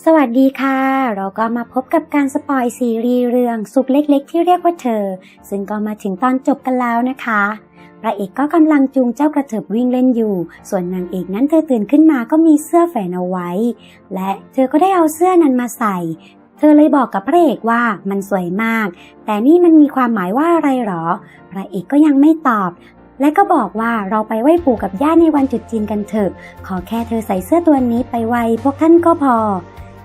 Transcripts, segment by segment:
สวัสดีค่ะ เราก็มาพบกับการสปอยซีรีส์เรื่องสุขเล็กๆ ที่เรียกว่าเธอ ซึ่งก็มาถึงตอนจบกันแล้วนะคะพระเอกก็กำลังจูงเจ้ากระเถิบวิ่งเล่นอยู่ ส่วนนางเอกนั้นเธอตื่นขึ้นมาก็มีเสื้อแฝนเอาไว้ และเธอก็ได้เอาเสื้อนั้นมาใส่ เธอเลยบอกกับพระเอกว่ามันสวยมาก แต่นี่มันมีความหมายว่าอะไรหรอ พระเอกก็ยังไม่ตอบ และก็บอกว่าเราไปไหว้ปู่กับย่าในวันจุดจีนกันเถอะ ขอแค่เธอใส่เสื้อตัวนี้ไปไหว้พวกท่านก็พอ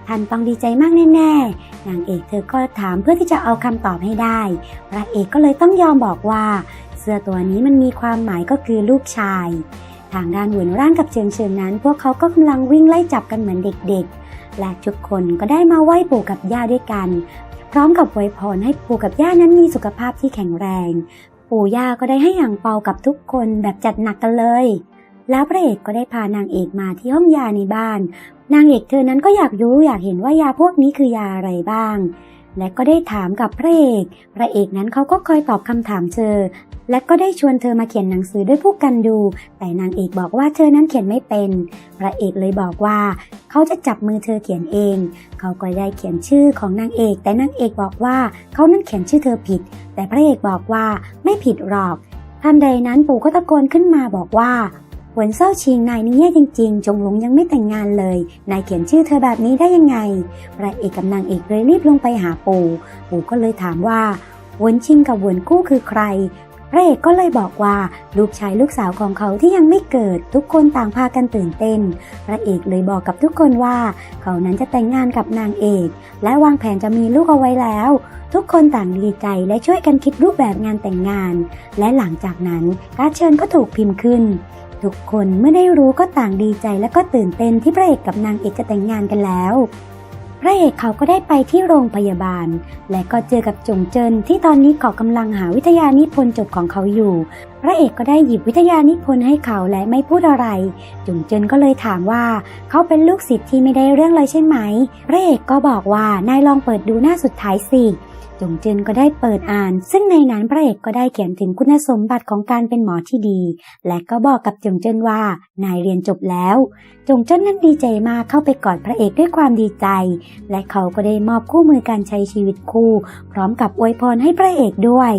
ท่านต้องดีใจมากแน่ๆนางเอกเธอก็ถามเพื่อที่จะเอาคำตอบให้ได้ พระเอกก็เลยต้องยอมบอกว่า เสื้อตัวนี้มันมีความหมายก็คือลูกชาย ทางด้านหวนร่างกับเชิงเชิงนั้น พวกเขาก็กำลังวิ่งไล่จับกันเหมือนเด็กๆ และทุกคนก็ได้มาไหว้ปู่กับย่าด้วยกัน พร้อมกับไวยพรให้ปู่กับย่านั้นมีสุขภาพที่แข็งแรง ปู่ย่าก็ได้ให้อย่างเปากับทุกคนแบบจัดหนักกันเลย แล้วพระเอกก็ได้พานางเอกมาที่ห้องยาในบ้าน นางเอกเธอนั้นก็อยากรู้อยากเห็นว่ายาพวกนี้คือยาอะไรบ้าง และก็ได้ถามกับพระเอก พระเอกนั้นเขาก็คอยตอบคำถามเธอ และก็ได้ชวนเธอมาเขียนหนังสือด้วยผู้กันดู แต่นางเอกบอกว่าเธอนั้นเขียนไม่เป็น พระเอกเลยบอกว่า เขาจะจับมือเธอเขียนเอง เขาก็ได้เขียนชื่อของนางเอก แต่นางเอกบอกว่าเขานั้นเขียนชื่อเธอผิด แต่พระเอกบอกว่าไม่ผิดหรอกทันใดนั้นปู่ก็ตะโกนขึ้นมาบอกว่า หวนเศร้าชิงนายนี่แย่จริงๆ จงหลงยังไม่แต่งงานเลย นายเขียนชื่อเธอแบบนี้ได้ยังไง พระเอกกับนางเอกเลยรีบลงไปหาปู่ ปู่ก็เลยถามว่าหวนชิงกับหวนกู้คือใคร พระเอกก็เลยบอกว่าลูกชายลูกสาวของเขาที่ยังไม่เกิด ทุกคนต่างพากันตื่นเต้น พระเอกเลยบอกกับทุกคนว่า เขานั้นจะแต่งงานกับนางเอก และวางแผนจะมีลูกเอาไว้แล้วทุกคนต่างดีใจและช่วยกันคิดรูปแบบงานแต่งงาน และหลังจากนั้นการดเชิญก็ถูกพิมพ์ขึ้น ทุกคนเมื่อได้รู้ก็ต่างดีใจและก็ตื่นเต้นที่พระเอกกับนางเอกจะแต่งงานกันแล้ว พระเอกเขาก็ได้ไปที่โรงพยาบาล และก็เจอกับจงเจินที่ตอนนี้เขากำลังหาวิทยานิพนธ์จบของเขาอยู่ พระเอกก็ได้หยิบวิทยานิพนธ์ให้เขาและไม่พูดอะไร จงเจินก็เลยถามว่า เขาเป็นลูกศิษย์ที่ไม่ได้เรื่องเลยใช่ไหม พระเอกก็บอกว่านายลองเปิดดูหน้าสุดท้ายสิ จงเจินก็ได้เปิดอ่าน ซึ่งในนั้นพระเอกก็ได้เขียนถึงคุณสมบัติของการเป็นหมอที่ดี และก็บอกกับจงเจินว่านายเรียนจบแล้ว จงเจิ้นนั้นดีใจมากเข้าไปกอดพระเอกด้วยความดีใจ และเขาก็ได้มอบคู่มือการใช้ชีวิตคู่ พร้อมกับอวยพรให้พระเอกด้วย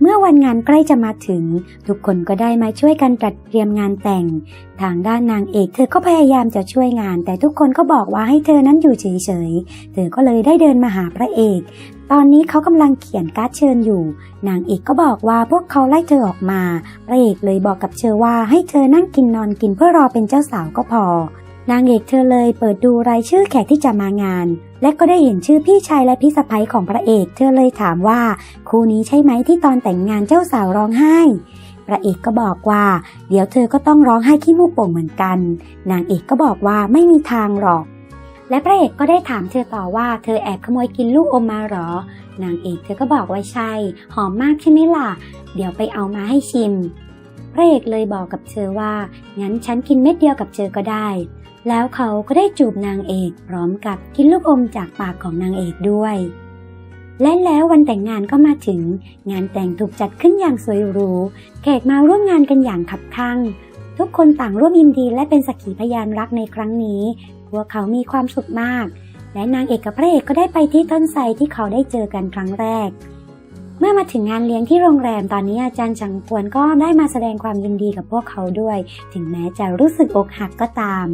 เมื่อวันงานใกล้จะมาถึง ทุกคนก็ได้มาช่วยกันจัดเตรียมงานแต่ง ทางด้านนางเอกเธอก็พยายามจะช่วยงาน แต่ทุกคนก็บอกว่าให้เธอนั้นอยู่เฉยๆ เธอก็เลยได้เดินมาหาพระเอก ตอนนี้เขากำลังเขียนการ์ดเชิญอยู่ นางเอกก็บอกว่าพวกเขาไล่เธอออกมา พระเอกเลยบอกกับเชอว่าให้เธอนั่งกินนอนกินเพื่อรอเป็นเจ้าสาวก็พอ นางเอกเธอเลยเปิดดูรายชื่อแขกที่จะมางาน และก็ได้เห็นชื่อพี่ชายและพี่สะใภ้ของพระเอก เธอเลยถามว่า คู่นี้ใช่ไหมที่ตอนแต่งงานเจ้าสาวร้องไห้พระเอกก็บอกว่า เดี๋ยวเธอก็ต้องร้องไห้ขี้มูกโป่งเหมือนกัน นางเอกก็บอกว่าไม่มีทางหรอก และพระเอกก็ได้ถามเธอต่อว่าเธอแอบขโมยกินลูกอมมาหรอ นางเอกเธอก็บอกว่าใช่ หอมมากใช่ไหมล่ะ เดี๋ยวไปเอามาให้ชิม พระเอกเลยบอกกับเธอว่า งั้นฉันกินเม็ดเดียวกับเธอก็ได้ แล้วเขาก็ได้จูบนางเอกพร้อมกับกินลูกอมจากปากของนางเอกด้วย และแล้ววันแต่งงานก็มาถึง งานแต่งถูกจัดขึ้นอย่างสวยหรู แขกมาร่วมงานกันอย่างขับข้างทุกคนต่างร่วมยินดีและเป็นสักขีพยานรักในครั้งนี้ พวกเขามีความสุขมาก และนางเอกกับพระเอกก็ได้ไปที่ต้นไทรที่เขาได้เจอกันครั้งแรก เมื่อมาถึงงานเลี้ยงที่โรงแรมตอนนี้อาจารย์ชังกวนก็ได้มาแสดงความยินดีกับพวกเขาด้วย ถึงแม้จะรู้สึกอกหักก็ตาม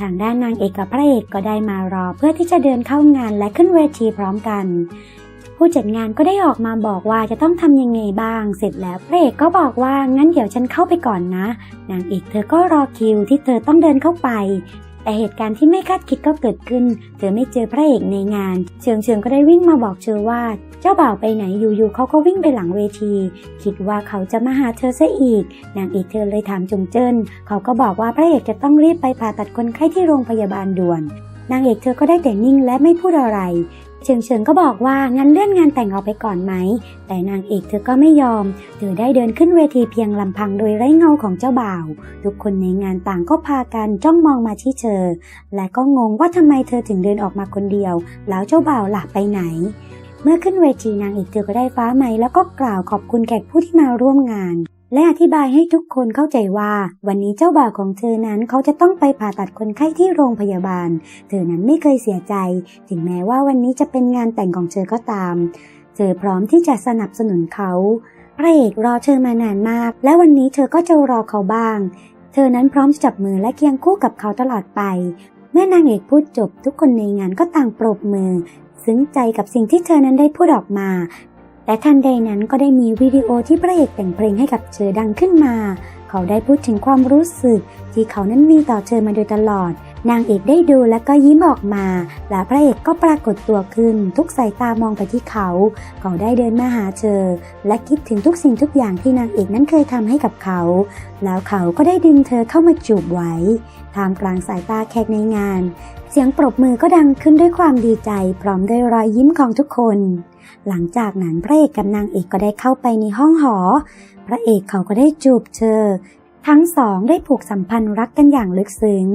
ทางด้านนางเอกกับพระเอกก็ได้มารอ เพื่อที่จะเดินเข้างานและขึ้นเวทีพร้อมกันผู้จัดงานก็ได้ออกมาบอกว่าจะต้องทำยังไงบ้าง เสร็จแล้วพระเอกก็บอกว่างั้นเดี๋ยวฉันเข้าไปก่อนนะ นางเอกเธอก็รอคิวที่เธอต้องเดินเข้าไป แต่เหตุการณ์ที่ไม่คาดคิดก็เกิดขึ้น เธอไม่เจอพระเอกในงาน เชิงเชิงก็ได้วิ่งมาบอกเธอว่า เจ้าบ่าวไปไหนอยู่ๆเขาก็วิ่งไปหลังเวที คิดว่าเขาจะมาหาเธอซะอีก นางเอกเธอเลยถามจงเจิ้น เขาก็บอกว่าพระเอกจะต้องรีบไปผ่าตัดคนไข้ที่โรงพยาบาลด่วนนางเอกเธอก็ได้แต่นิ่งและไม่พูดอะไร เฉิงเฉิงก็บอกว่างั้นเลื่อนงานแต่งออกไปก่อนไหม แต่นางเอกเธอก็ไม่ยอม เธอได้เดินขึ้นเวทีเพียงลำพังโดยไร้เงาของเจ้าบ่าว ทุกคนในงานต่างก็พากันจ้องมองมาที่เธอ และก็งงว่าทำไมเธอถึงเดินออกมาคนเดียว แล้วเจ้าบ่าวหลับไปไหน เมื่อขึ้นเวทีนางเอกเธอก็ได้ฟ้าไม้แล้วก็กล่าวขอบคุณแขกผู้ที่มาร่วมงาน และอธิบายให้ทุกคนเข้าใจว่า วันนี้เจ้าบ่าวของเธอนั้นเขาจะต้องไปผ่าตัดคนไข้ที่โรงพยาบาล เธอนั้นไม่เคยเสียใจ ถึงแม้ว่าวันนี้จะเป็นงานแต่งของเธอก็ตาม เธอพร้อมที่จะสนับสนุนเขาพระเอกรอเธอมานานมาก และวันนี้เธอก็จะรอเขาบ้าง เธอนั้นพร้อมจะจับมือและเคียงคู่กับเขาตลอดไป เมื่อนางเอกพูดจบทุกคนในงานก็ต่างปรบมือ ซึ้งใจกับสิ่งที่เธอนั้นได้พูดออกมา แต่ทันใดนั้นก็ได้มีวิดีโอที่พระเอกแต่งเพลงให้กับเธอดังขึ้นมา เขาได้พูดถึงความรู้สึก ที่เขานั้นมีต่อเธอมาโดยตลอด นางเอกได้ดูและก็ยิ้มออกมา และพระเอกก็ปรากฏตัวขึ้น ทุกสายตามองไปที่เขา เขาได้เดินมาหาเธอ และคิดถึงทุกสิ่งทุกอย่างที่นางเอกนั้นเคยทำให้กับเขา แล้วเขาก็ได้ดึงเธอเข้ามาจูบไว้ท่ามกลางสายตาแขกในงาน เสียงปรบมือก็ดังขึ้นด้วยความดีใจ พร้อมด้วยรอยยิ้มของทุกคน หลังจากนั้นพระเอกกับนางเอกก็ได้เข้าไปในห้องหอ พระเอกเขาก็ได้จูบเธอ ทั้งสองได้ผูกสัมพันธ์รักกันอย่างลึกซึ้ง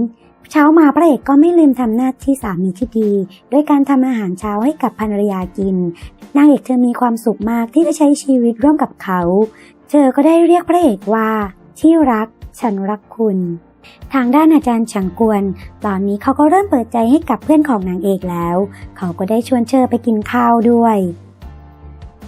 เช้ามาพระเอกก็ไม่ลืมทำหน้าที่สามีที่ดี ด้วยการทำอาหารเช้าให้กับภรรยากิน นางเอกเธอมีความสุขมากที่ได้ใช้ชีวิตร่วมกับเขา เธอก็ได้เรียกพระเอกว่าที่รักฉันรักคุณ ทางด้านอาจารย์ฉังกวน ตอนนี้เขาก็เริ่มเปิดใจให้กับเพื่อนของนางเอกแล้ว เขาก็ได้ชวนเชอไปกินข้าวด้วย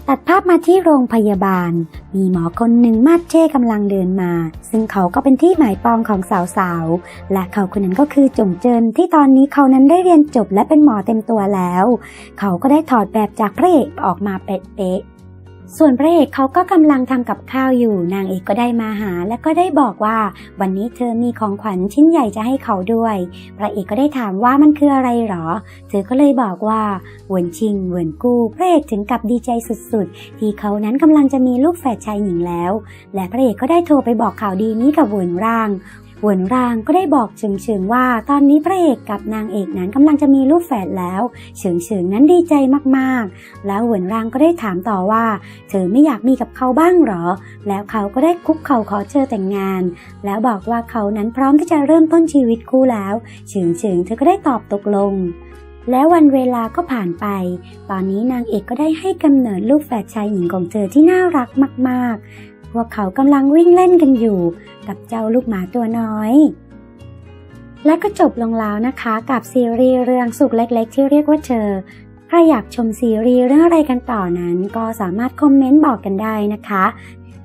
ตัดภาพมาที่โรงพยาบาล มีหมอคนหนึ่งมาดเช่กำลังเดินมา ซึ่งเขาก็เป็นที่หมายปองของสาวๆ และเขาคนนั้นก็คือจงเจินที่ตอนนี้เขานั้นได้เรียนจบและเป็นหมอเต็มตัวแล้ว เขาก็ได้ถอดแบบจากพระเอกออกมาเป๊ะๆ ส่วนพระเอกเขาก็กำลังทำกับข้าวอยู่ นางเอกก็ได้มาหา และก็ได้บอกว่า วันนี้เธอมีของขวัญชิ้นใหญ่จะให้เขาด้วย พระเอกก็ได้ถามว่ามันคืออะไรหรอ เธอก็เลยบอกว่าเหวินชิงเหวินกู้พระเอกถึงกับดีใจสุดๆ ที่เขานั้นกำลังจะมีลูกแฝดชายหญิงแล้ว และพระเอกก็ได้โทรไปบอกข่าวดีนี้กับเหวินร่าง หวินรางก็ได้บอกเฉิงเฉิงว่า ตอนนี้พระเอกกับนางเอกนั้นกำลังจะมีลูกแฝดแล้วเฉิงเฉิงนั้นดีใจมากๆ แล้วหวินรางก็ได้ถามต่อว่า เธอไม่อยากมีกับเขาบ้างหรอ แล้วเขาก็ได้คุกเข่าขอเธอแต่งงาน แล้วบอกว่าเขานั้นพร้อมที่จะเริ่มต้นชีวิตคู่แล้วเฉิงเฉิงเธอก็ได้ตอบตกลงแล้ววันเวลาก็ผ่านไป ตอนนี้นางเอกก็ได้ให้กำเนิดลูกแฝดชายหญิงของเธอที่น่ารักมาก ๆ พวกเขากำลังวิ่งเล่นกันอยู่กับเจ้าลูกหมาตัวน้อย และก็จบลงแล้วนะคะกับซีรีส์เรื่องสุขเล็กๆ ที่เรียกว่าเธอ ใครอยากชมซีรีส์เรื่องอะไรกันต่อนั้น ก็สามารถคอมเมนต์บอกกันได้นะคะ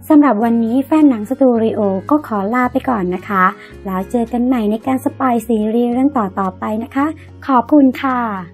สำหรับวันนี้แฟนหนังสตูดิโอก็ขอลาไปก่อนนะคะ แล้วเจอกันใหม่ในการสปอยซีรีส์เรื่องต่อๆไปนะคะ ขอบคุณค่ะ